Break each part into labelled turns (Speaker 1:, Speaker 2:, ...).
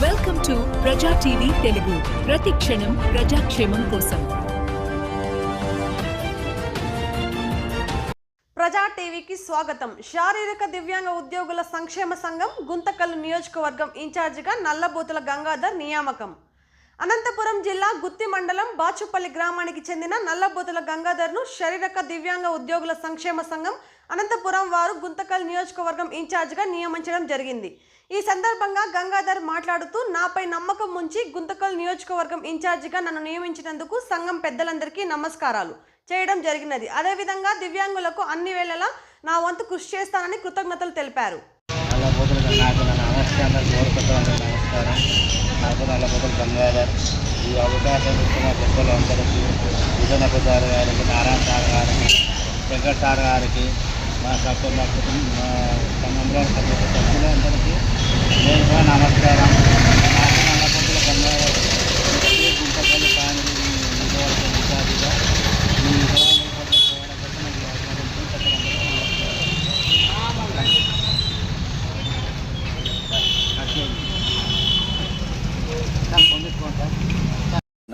Speaker 1: Welcome to Praja TV Telugu. ప్రతి క్షణం ప్రజాక్షేమం కోసం.
Speaker 2: ప్రజా టీవీకి స్వాగతం. శారీరక దివ్యాంగ ఉద్యోగుల సంక్షేమ సంఘం గుంతకల్లు నియోజకవర్గం ఇన్ఛార్జిగా నల్లబోతుల గంగాధర్ నియామకం. అనంతపురం జిల్లా గుత్తి మండలం బాచుపల్లి గ్రామానికి చెందిన నల్లబోతుల గంగాధర్ను శరీరక దివ్యాంగ ఉద్యోగుల సంక్షేమ సంఘం అనంతపురం వారు గుంతకల్ నియోజకవర్గం ఇన్ఛార్జ్గా నియమించడం జరిగింది. ఈ సందర్భంగా గంగాధర్ మాట్లాడుతూ నాపై నమ్మకం ఉంచి గుంతకల్ నియోజకవర్గం ఇన్ఛార్జిగా నన్ను నియమించినందుకు సంఘం పెద్దలందరికీ నమస్కారాలు. చేయడం జరిగినది. అదేవిధంగా దివ్యాంగులకు అన్ని వేళలా నా వంతు కృషి చేస్తానని కృతజ్ఞతలు తెలిపారు.
Speaker 3: నమస్కారం. కోరుకుంటాను గంగాధర్ ఈ అవకాశం ఇచ్చిన పెద్దలు అందరికీ విజనపు సార్ గారికి నారాయణ సార్ గారికి శంకర్ సార్ గారికి మా సభ్యులు మా కుటుంబ మా సంఘంలో సభ్యులందరికీ నేను కూడా నమస్కారం నాకు నల్లబోతుల గంగాధర్ ఈ గుంటపల్లి ఫ్యామిలీ విజయవాడ ఇన్ఛార్జిగా ఈ విజయవాడ పోవడం కోసం నాకు ఈ అవకాశం ఇచ్చిన పెద్దలందరికీ నమస్కారం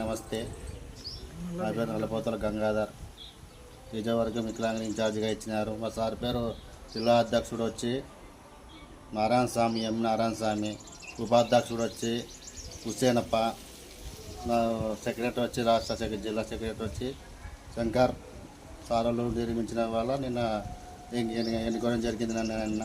Speaker 3: నమస్తే. నా పేరు నల్లపోతల గంగాధర్. విజయవర్గం వికలాంగుల ఇన్ఛార్జిగా ఇచ్చినారు. మా సార్ పేరు జిల్లా అధ్యక్షుడు వచ్చి నారాయణ స్వామి ఎం నారాయణ స్వామి ఉపాధ్యక్షుడు వచ్చి హుసేనప్ప నా సెక్రటరీ వచ్చి రాష్ట్ర జిల్లా సెక్రటరీ వచ్చి శంకర్ సారలు నిర్మించిన వల్ల నిన్న ఎన్నుకోవడం జరిగింది నన్ను నిన్న.